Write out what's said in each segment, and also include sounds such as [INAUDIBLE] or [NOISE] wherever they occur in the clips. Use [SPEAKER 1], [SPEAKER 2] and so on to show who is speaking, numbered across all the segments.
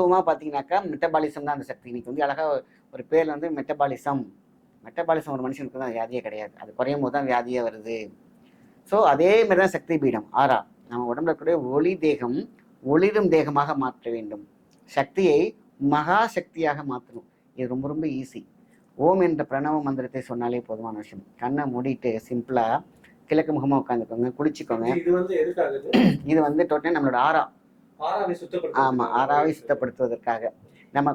[SPEAKER 1] வேகமாக பார்த்தீங்கன்னாக்கா மெட்டபாலிசம் தான் அந்த சக்தி. இன்னைக்கு வந்து அழகாக ஒரு பேர் வந்து மெட்டபாலிசம். மெட்டபாலிசம் ஒரு மனுஷனுக்கு தான் வியாதியே கிடையாது. அது குறையும் போது தான் வியாதியே வருது. ஸோ அதே மாதிரி தான் சக்தி பீடம் ஆறா. நம்ம உடம்புல இருக்கக்கூடிய ஒளி தேகம் ஒளிரும் தேகமாக மாற்ற வேண்டும். சக்தியை மகா சக்தியாக மாற்றணும். இது ரொம்ப ரொம்ப ஈஸி ஓம் என்ற பிரணவ மந்திரத்தை சொன்னாலே போதுமான விஷயம். கண்ணை மூடிட்டு சிம்பிளாக கிழக்கு முகமாக உட்காந்துக்கோங்க குளிச்சுக்கோங்க.
[SPEAKER 2] இது வந்து
[SPEAKER 1] இது வந்து டோட்டல் நம்மளோட ஆறா. ஆமாம் ஆறாவை சுத்தப்படுத்துவதற்காக. நம்ம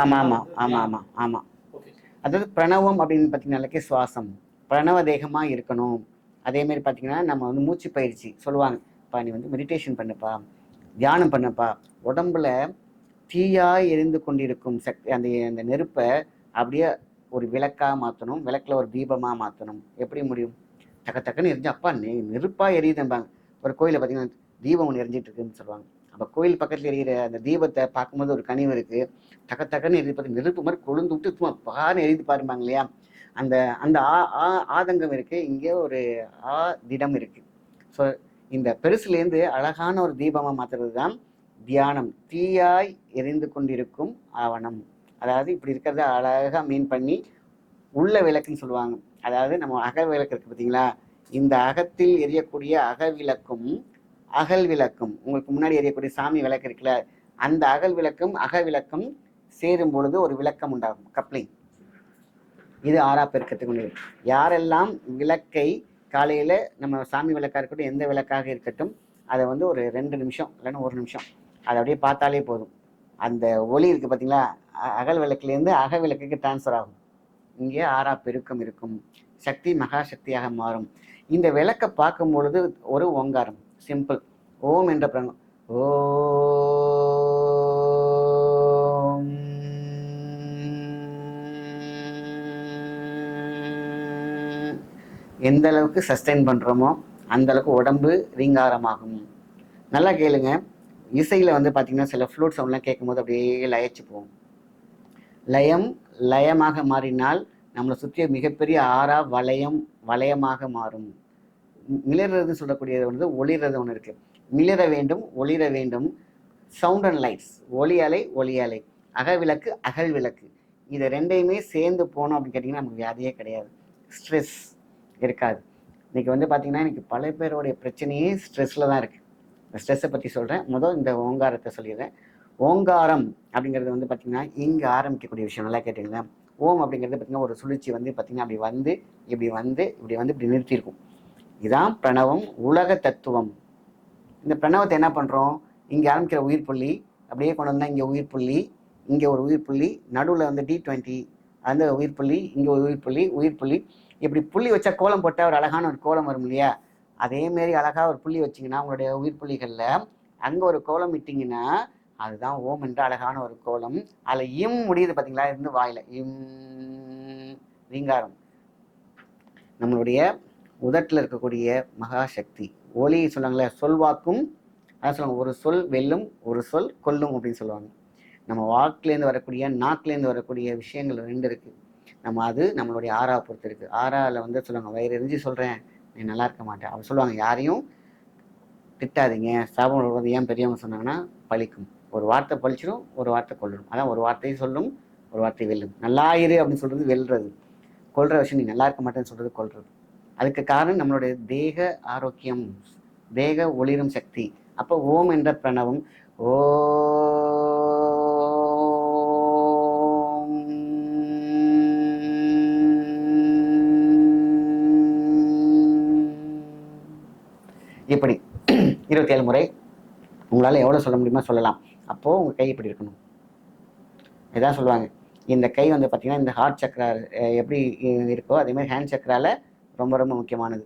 [SPEAKER 1] ஆமாம் ஆமாம் ஆமாம் ஆமாம் ஆமாம்
[SPEAKER 2] ஓகே
[SPEAKER 1] அதாவது பிரணவம் அப்படின்னு பார்த்தீங்கன்னாலே சுவாசம். பிரணவ தேகமாக இருக்கணும். அதே மாதிரி பார்த்தீங்கன்னா நம்ம வந்து மூச்சு பயிற்சி சொல்லுவாங்க. பா நீ வந்து மெடிடேஷன் பண்ணுப்பா தியானம் பண்ணுப்பா. உடம்புல தீயாய் எரிந்து கொண்டிருக்கும் சக்தி அந்த அந்த நெருப்பை அப்படியே ஒரு விளக்காக மாற்றணும் விளக்கில் ஒரு தீபமாக மாற்றணும் எப்படி முடியும்? டக்கு டக்குன்னு எரிஞ்சு அப்பா நெ நெருப்பாக எரியுதும்பாங்க. ஒரு கோயிலில் பார்த்தீங்கன்னா தீபம் ஒன்று எரிஞ்சிட்டு இருக்குன்னு சொல்லுவாங்க. அப்போ கோயில் பக்கத்தில் எரியிற அந்த தீபத்தை பார்க்கும்போது ஒரு கனிவு இருக்குது தக்க தக்கன்னு எரியுது பார்த்து நெருப்பு மாதிரி கொழுந்து விட்டு சும்மா பாருன்னு எரிந்து பாருப்பாங்க இல்லையா? அந்த அந்த ஆ ஆ- ஆதங்கம் இருக்குது இங்கே ஒரு ஆ திடம் இருக்குது ஸோ இந்த பெருசுலேருந்து அழகான ஒரு தீபமாக மாற்றுறது தான் தியானம். தீயாய் எரிந்து கொண்டிருக்கும் ஆவணம். அதாவது இப்படி இருக்கிறத அழகாக மீன் பண்ணி உள்ள விளக்குன்னு சொல்லுவாங்க. அதாவது நம்ம அக விளக்கு இருக்கு பார்த்தீங்களா? இந்த அகத்தில் எரியக்கூடிய அக விளக்கும் அகல் விளக்கும். உங்களுக்கு முன்னாடி எரியக்கூடிய சாமி விளக்கு இருக்குல்ல அந்த அகல் விளக்கும் அக விளக்கும் சேரும் பொழுது ஒரு விளக்கம் உண்டாகும் கப்ளிங். இது ஆறா பெருக்கத்துக்கு உண்டு. யாரெல்லாம் விளக்கை காலையில் நம்ம சாமி விளக்காக இருக்கட்டும் எந்த விளக்காக இருக்கட்டும் அதை வந்து ஒரு ரெண்டு நிமிஷம் இல்லைன்னா ஒரு நிமிஷம் அதை அப்படியே பார்த்தாலே போதும். அந்த ஒளி இருக்குது பார்த்தீங்களா அ- அகல் விளக்குலேருந்து அக விளக்குக்கு டிரான்ஸ்ஃபர் ஆகும். இங்கே ஆறா பெருக்கம் இருக்கும். சக்தி மகா சக்தியாக மாறும். இந்த விளக்கை பார்க்கும் பொழுது ஒரு ஓங்காரம் சிம்பிள். ஓம் என்ற பிரணம் ஓம். எந்த அளவுக்கு சஸ்டைன் பண்ணுறோமோ அந்த அளவுக்கு உடம்பு ரீங்காரமாகும். நல்லா கேளுங்க. இசையில் வந்து பார்த்திங்கன்னா சில ஃப்ளூட் சவுண்ட்லாம் கேட்கும்போது அப்படியே லயச்சு போகும். லயம் லயமாக மாறினால் நம்மளை சுற்றிய மிகப்பெரிய ஆறா வளையம் வளையமாக மாறும். மிளறதுன்னு சொல்லக்கூடியது வந்து ஒளிர்றது ஒன்று இருக்கு. மிளிர வேண்டும் ஒளிர வேண்டும். சவுண்ட் அண்ட் லைட்ஸ் ஒளி அலை ஒளி அலை. அகவிளக்கு அகல் விளக்கு இதை ரெண்டையுமே சேர்ந்து போனோம் அப்படின்னு கேட்டிங்கன்னா நமக்கு வியாதியே கிடையாது. ஸ்ட்ரெஸ் இருக்காது. இன்றைக்கி வந்து பார்த்தீங்கன்னா இன்றைக்கி பல பேருடைய பிரச்சனையே ஸ்ட்ரெஸ்ஸில் தான் இருக்குது இந்த ஸ்ட்ரெஸ்ஸை பற்றி சொல்கிறேன் முதல் இந்த ஓங்காரத்தை சொல்லிடுறேன். ஓங்காரம் அப்படிங்கிறது வந்து பார்த்திங்கன்னா இங்கே ஆரம்பிக்கக்கூடிய விஷயம். நல்லா கேட்டிங்களா? ஓம் அப்படிங்கிறது பார்த்திங்கன்னா ஒரு சுழற்சி வந்து பார்த்திங்கன்னா அப்படி வந்து இப்படி வந்து இப்படி வந்து இப்படி நிறுத்தியிருக்கும். இதுதான் பிரணவம் உலக தத்துவம். இந்த பிரணவத்தை என்ன பண்ணுறோம் இங்கே ஆரம்பிக்கிற உயிர் புள்ளி அப்படியே கொண்டு வந்தால் இங்கே உயிர் புள்ளி இங்கே ஒரு உயிர் புள்ளி நடுவில் வந்து டி டுவெண்ட்டி அந்த உயிர் புள்ளி இங்கே ஒரு உயிர் புள்ளி உயிர் புள்ளி. இப்படி புள்ளி வச்சா கோலம் போட்டால் ஒரு அழகான ஒரு கோலம் வரும் இல்லையா? அதே மாரி அழகாக ஒரு புள்ளி வச்சிங்கன்னா உங்களுடைய உயிர் புள்ளிகளில் அங்கே ஒரு கோலம் இட்டிங்கன்னா அதுதான் ஓம் என்ற அழகான ஒரு கோலம். அதில் இம் முடியுது பார்த்தீங்களா இருந்து வாயில. இம் ரீங்காரம் நம்மளுடைய உதட்டில் இருக்கக்கூடிய மகாசக்தி. ஒலி சொல்லுவாங்களே சொல்வாக்கும். அதான் சொல்லுவாங்க ஒரு சொல் வெல்லும் ஒரு சொல் கொல்லும் அப்படின்னு சொல்லுவாங்க. நம்ம வாக்குலேருந்து வரக்கூடிய நாக்குலேருந்து வரக்கூடிய விஷயங்கள் ரெண்டு இருக்குது நம்ம அது நம்மளுடைய ஆறா பொறுத்து இருக்குது ஆறாவில் வந்து சொல்லுவாங்க வயிறு எரிஞ்சு சொல்கிறேன் நீ நல்லா இருக்க மாட்டேன். அவர் சொல்லுவாங்க யாரையும் திட்டாதீங்க. சாபம் ஏன் பெரியவங்க சொன்னாங்கன்னா பழிக்கும். ஒரு வார்த்தை பழிச்சிடும் ஒரு வார்த்தை கொல்லிடும் அதான் ஒரு வார்த்தையை சொல்லும் ஒரு வார்த்தை வெல்லும். நல்லா இரு அப்படின்னு சொல்கிறது வெல்றது. கொள்ற விஷயம் நீ நல்லா இருக்க மாட்டேன்னு சொல்கிறது கொல்றது. அதுக்கு காரணம் நம்மளுடைய தேக ஆரோக்கியம் தேக ஒளிரும் சக்தி. அப்போ ஓம் என்ற பிரணவம் ஓம். இப்படி இருபத்தி ஏழு முறை உங்களால் எவ்வளோ சொல்ல முடியுமோ சொல்லலாம். அப்போது உங்கள் கை இப்படி இருக்கணும்? இதான் சொல்லுவாங்க. இந்த கை வந்து பார்த்திங்கன்னா இந்த ஹார்ட் சக்கரா எப்படி இருக்கோ அதே மாதிரி ஹேண்ட் சக்கரால ரொம்ப ரொம்ப முக்கியமானது.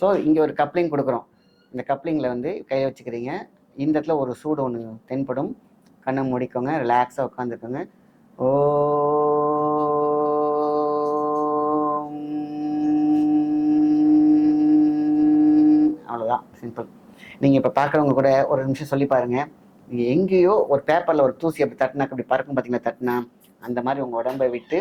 [SPEAKER 1] ஸோ இங்கே ஒரு கப்ளிங் கொடுக்குறோம். இந்த கப்ளிங்கில் வந்து கையை வச்சுக்கிறீங்க. இந்த இடத்துல ஒரு சூடு ஒன்று தென்படும். கண்ணை மூடிக்கோங்க. ரிலாக்ஸாக உட்காந்துருக்கோங்க ஓ அவ்வளோதான் சிம்பிள் நீங்கள் இப்போ பார்க்குறவங்க கூட ஒரு நிமிஷம் சொல்லி பாருங்கள் நீங்கள் எங்கேயோ ஒரு பேப்பரில் ஒரு தூசி அப்படி தட்டினா அப்படி பறக்கும் பார்த்தீங்களா தட்டினா அந்த மாதிரி உங்கள் உடம்பை விட்டு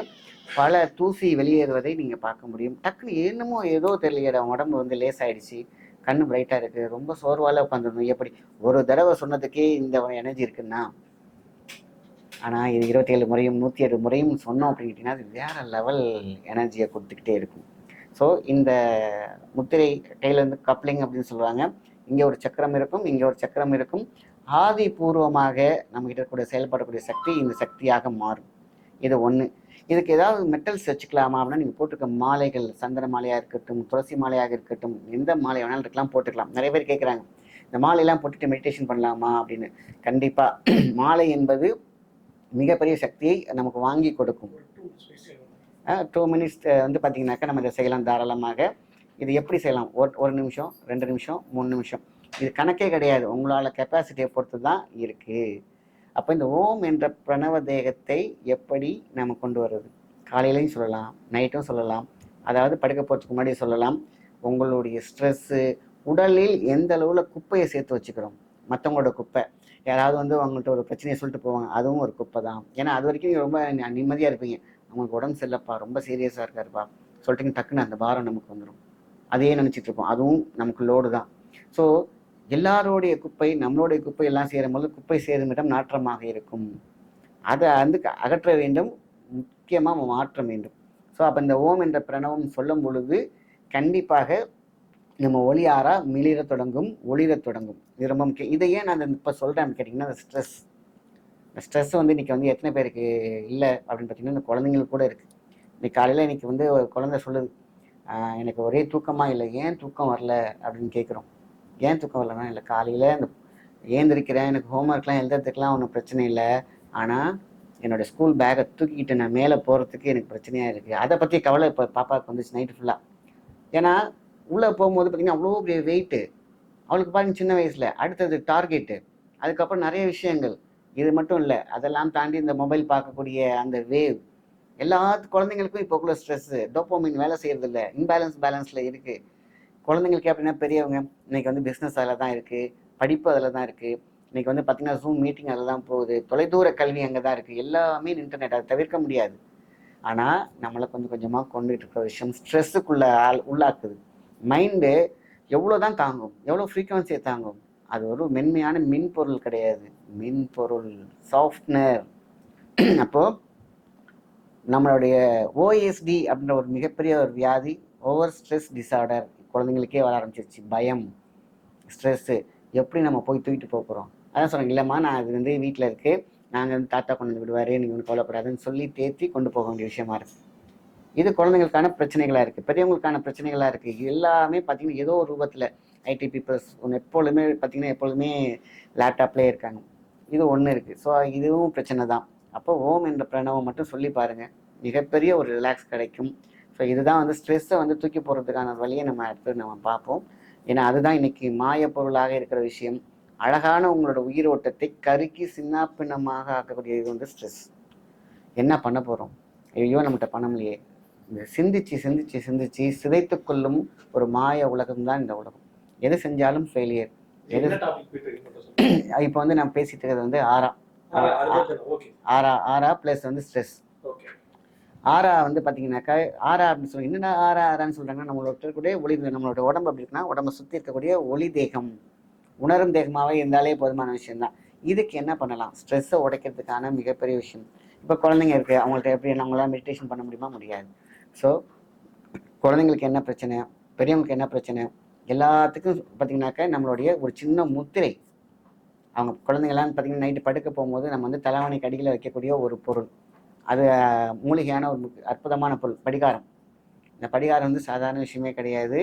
[SPEAKER 1] பல தூசி வெளியேறுவதை நீங்கள் பார்க்க முடியும். டக்குன்னு என்னமோ ஏதோ தெரியல உடம்பு வந்து லேசாயிடுச்சு கண்ணு பிரைட்டாக இருக்குது ரொம்ப சோர்வால் உட்காந்துருந்தோம் எப்படி? ஒரு தடவை சொன்னதுக்கே இந்த எனர்ஜி இருக்குன்னா? ஆனால் இது இருபத்தேழு முறையும் நூற்றி ஏழு முறையும் சொன்னோம் அப்படின்னு கேட்டிங்கன்னா அது வேறு லெவல் எனர்ஜியை கொடுத்துக்கிட்டே இருக்கும். ஸோ இந்த முத்திரை கையில் வந்து கப்ளிங் அப்படின்னு சொல்லுவாங்க. இங்கே ஒரு சக்கரம் இருக்கும் இங்கே ஒரு சக்கரம் இருக்கும். ஆதி பூர்வமாக நம்மகிட்ட இருக்கக்கூடிய செயல்படக்கூடிய சக்தி இந்த சக்தியாக மாறும். இது ஒன்று இதுக்கு ஏதாவது மெட்டல்ஸ் வச்சுக்கலாமா அப்படின்னா நீங்கள் போட்டிருக்க மாலைகள் சந்தன மாலையாக இருக்கட்டும் துளசி மாலையாக இருக்கட்டும் எந்த மாலை வேணாலும் இருக்கலாம் போட்டுக்கலாம். நிறைய பேர் கேட்குறாங்க இந்த மாலையெல்லாம் போட்டுட்டு மெடிடேஷன் பண்ணலாமா? அப்படின்னு. கண்டிப்பாக [CLEARS THROAT] மாலை என்பது மிகப்பெரிய சக்தியை நமக்கு வாங்கி கொடுக்கும். டூ மினிட்ஸ் வந்து பார்த்தீங்கன்னாக்கா நம்ம இதை செய்யலாம் தாராளமாக. இது எப்படி செய்யலாம்? ஒரு ஒரு நிமிஷம் ரெண்டு நிமிஷம் மூணு நிமிஷம். இது கணக்கே கிடையாது. உங்களால் கெப்பாசிட்டியை பொறுத்து தான் இருக்குது அப்போ இந்த ஓம் என்ற பிரணவ தேகத்தை எப்படி நம்ம கொண்டு வர்றது? காலையிலையும் சொல்லலாம் நைட்டும் சொல்லலாம். அதாவது படுக்க போகிறதுக்கு முன்னாடி சொல்லலாம். உங்களுடைய ஸ்ட்ரெஸ்ஸு உடலில் எந்த அளவில் குப்பையை சேர்த்து வச்சுக்கிறோம்? மற்றவங்களோட குப்பை. யாராவது வந்து அவங்கள்ட்ட ஒரு பிரச்சனையை சொல்லிட்டு போவாங்க. அதுவும் ஒரு குப்பை தான் ஏன்னா அது வரைக்கும் நீங்கள் ரொம்ப நிம்மதியாக இருப்பீங்க. அவங்களுக்கு உடம்பு சரியில்லப்பா ரொம்ப சீரியஸாக இருக்காருப்பா. சொல்லிட்டு டக்குன்னு அந்த பாரம் நமக்கு வந்துடும் அதையே நினச்சிட்டு இருப்போம். அதுவும் நமக்கு லோடு தான். ஸோ எல்லாரோடைய குப்பை நம்மளுடைய குப்பை எல்லாம் சேரும் போது குப்பை சேரும் இடம் நாற்றமாக இருக்கும். அதை வந்து க- அகற்ற வேண்டும். முக்கியமாக மாற்ற வேண்டும். ஸோ அப்போ இந்த ஓம் என்ற பிரணவம் சொல்லும் பொழுது கண்டிப்பாக நம்ம ஒளியாரா மிளிர தொடங்கும் ஒளிரத் தொடங்கும். இது ரொம்ப முக்கியம். இதை ஏன் நான் இப்போ சொல்கிறேன் கேட்டிங்கன்னா அந்த ஸ்ட்ரெஸ் இந்த ஸ்ட்ரெஸ் வந்து இன்றைக்கி வந்து எத்தனை பேருக்கு இல்லை அப்படின்னு பார்த்தீங்கன்னா இந்த குழந்தைங்களுக்கு கூட இருக்குது இன்னைக்கு காலையில் இன்றைக்கி வந்து ஒரு குழந்தை சொல்லுது எனக்கு ஒரே தூக்கமாக இல்லை. ஏன் தூக்கம் வரல? அப்படின்னு கேட்குறோம் ஏன் தூக்கம் வரலன்னா இல்லை காலையில் இந்த ஏந்திரிக்கிறேன் எனக்கு ஹோம்ஒர்க்லாம் எழுதுறதுக்குலாம் ஒன்றும் பிரச்சனை இல்லை. ஆனால் என்னோடய ஸ்கூல் பேக்கை தூக்கிக்கிட்டு நான் மேலே போகிறதுக்கு எனக்கு பிரச்சனையாக இருக்குது அதை பற்றி கவலை இப்போ பாப்பாவுக்கு வந்துச்சு நைட்டு ஃபுல்லாக ஏன்னா உள்ளே போகும்போது பார்த்திங்கன்னா அவ்வளோ பெரிய வெயிட்டு அவளுக்கு பாருங்க சின்ன வயசில். அடுத்தது டார்கெட்டு அதுக்கப்புறம் நிறைய விஷயங்கள். இது மட்டும் இல்லை அதெல்லாம் தாண்டி இந்த மொபைல் பார்க்கக்கூடிய அந்த வேவ் எல்லா குழந்தைங்களுக்கும் இப்போ உள்ள ஸ்ட்ரெஸ்ஸு டோப்போமின் வேலை செய்கிறது இல்லை இம்பேலன்ஸ் பேலன்ஸில் இருக்குது குழந்தைங்களுக்கு அப்படின்னா பெரியவங்க இன்னைக்கு வந்து பிஸ்னஸ் அதில் தான் இருக்குது படிப்பு அதில் தான் இருக்குது இன்னைக்கு வந்து பார்த்திங்கன்னா ஜூம் மீட்டிங் அதில் தான் போகுது தொலைதூர கல்வி அங்கே தான் இருக்குது எல்லாமே இன்டர்நெட் அதை தவிர்க்க முடியாது. ஆனால் நம்மளை கொஞ்சம் கொஞ்சமாக கொண்டுகிட்டு இருக்கிற விஷயம் ஸ்ட்ரெஸ்ஸுக்குள்ளே ஆள் உள்ளாக்குது. மைண்டு எவ்வளோ தான் தாங்கும் எவ்வளோ ஃப்ரீக்குவன்சியை தாங்கும் அது ஒரு மென்மையான மின்பொருள் கிடையாது. மின்பொருள் சாஃப்ட்னர் [CLEARS THROAT] அப்போது நம்மளுடைய ஓஎஸ்டி அப்படின்ற ஒரு மிகப்பெரிய ஒரு வியாதி ஓவர் ஸ்ட்ரெஸ் டிசார்டர் குழந்தைங்களுக்கே வர ஆரம்பிச்சிருச்சு. பயம் ஸ்ட்ரெஸ்ஸு எப்படி நம்ம போய் தூக்கிட்டு போக போகிறோம் அதான் சொன்னாங்க இல்லைம்மா நான் அது வந்து வீட்டில் இருக்குது நாங்கள் வந்து தாத்தா கொண்டு வந்து விடுவார் நீங்கள் ஒன்று கவலைப்படாதுன்னு சொல்லி தேத்தி கொண்டு போக வேண்டிய விஷயமா இருக்கு. இது குழந்தைங்களுக்கான பிரச்சனைகளாக இருக்குது பெரியவங்களுக்கான பிரச்சனைகளாக இருக்குது எல்லாமே பார்த்திங்கன்னா ஏதோ ஒரு ரூபத்தில் ஐடி பீப்புள்ஸ் ஒன்று எப்பொழுதுமே பார்த்தீங்கன்னா எப்பொழுதுமே லேப்டாப்லேயே இருக்காங்க. இது ஒன்று இருக்குது ஸோ இதுவும் பிரச்சனை தான். அப்போ ஓம் என்ற பிரணவம் மட்டும் சொல்லி பாருங்கள் மிகப்பெரிய ஒரு ரிலாக்ஸ் கிடைக்கும். ஸோ இதுதான் வந்து ஸ்ட்ரெஸ்ஸை வந்து தூக்கி போடுறதுக்கான வழியை நம்ம அடுத்து நம்ம பார்ப்போம். ஏன்னா அதுதான் இன்னைக்கு மாய பொருளாக இருக்கிற விஷயம். அழகான உங்களோட உயிரோட்டத்தை கருக்கி சின்னாப்பின்னமாக ஆக்கக்கூடிய இது வந்து ஸ்ட்ரெஸ் என்ன பண்ண போகிறோம் ஐயோ நம்மகிட்ட பணம் இல்லையே. இந்த சிந்திச்சு சிந்திச்சு சிந்திச்சு சிதைத்து கொள்ளும் ஒரு மாய உலகம் தான் இந்த உலகம். எது செஞ்சாலும் ஃபெயிலியர் எது. [CLEARS THROAT] இப்போ வந்து நான் பேசிட்டு இருக்கிறது வந்து ஆறா ஆறா ஆறா ப்ளஸ் வந்து ஸ்ட்ரெஸ் ஆறா வந்து பார்த்தீங்கன்னாக்கா ஆறா அப்படின்னு சொல்லி என்னென்ன ஆறா ஆறான்னு சொல்கிறாங்கன்னா நம்மளோட இருக்கக்கூடிய ஒளி நம்மளோட உடம்பு அப்படி இருக்குன்னா உடம்பை சுற்றி இருக்கக்கூடிய ஒளி தேகம் உணரும் தேகமாகவே இருந்தாலே போதுமான விஷயம்தான். இதுக்கு என்ன பண்ணலாம்? ஸ்ட்ரெஸ்ஸை உடைக்கிறதுக்கான மிகப்பெரிய விஷயம். இப்போ குழந்தைங்க இருக்குது அவங்கள்ட்ட எப்படி நம்மளால மெடிடேஷன் பண்ண முடியுமா? முடியாது. ஸோ குழந்தைங்களுக்கு என்ன பிரச்சனை? பெரியவங்களுக்கு என்ன பிரச்சனை? எல்லாத்துக்கும் பார்த்தீங்கன்னாக்கா நம்மளுடைய ஒரு சின்ன முத்திரை. அவங்க குழந்தைங்களாம் பார்த்தீங்கன்னா நைட்டு படுக்க போகும்போது நம்ம வந்து தலைவணைக்கு அடியில் வைக்கக்கூடிய ஒரு பொருள். அது மூலிகையான ஒரு அற்புதமான பொருள் படிகாரம். இந்த படிகாரம் வந்து சாதாரண விஷயமே கிடையாது.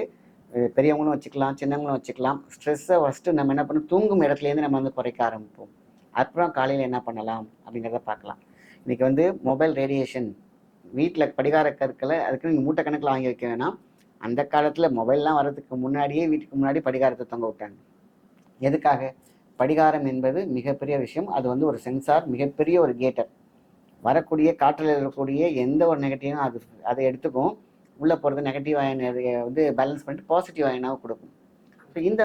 [SPEAKER 1] பெரியவங்களும் வச்சுக்கலாம் சின்னவங்களும் வச்சுக்கலாம். ஸ்ட்ரெஸ்ஸை ஃபஸ்ட்டு நம்ம என்ன பண்ணணும் தூங்கும் இடத்துலேருந்து நம்ம வந்து குறைக்க ஆரம்பிப்போம். அப்புறம் காலையில் என்ன பண்ணலாம் அப்படிங்கிறத பார்க்கலாம். இன்றைக்கி வந்து மொபைல் ரேடியேஷன் வீட்டில் படிகார கற்களை அதுக்கு நீங்கள் மூட்டை கணக்கில் வாங்கி வைக்க வேணாம். அந்த காலத்தில் மொபைல்லாம் வர்றதுக்கு முன்னாடியே வீட்டுக்கு முன்னாடி படிகாரத்தை தொங்க விட்டாங்க. எதுக்காக? படிகாரம் என்பது மிகப்பெரிய விஷயம். அது வந்து ஒரு சென்சார் மிகப்பெரிய ஒரு கேட்டர் வரக்கூடிய காற்றில் இருக்கக்கூடிய எந்த ஒரு நெகட்டிவும் அது அதை எடுத்துக்கும். உள்ளே போகிறது நெகட்டிவ் அயன் வந்து பேலன்ஸ் பண்ணிட்டு பாசிட்டிவ் அயனாக கொடுக்கும். ஸோ இந்த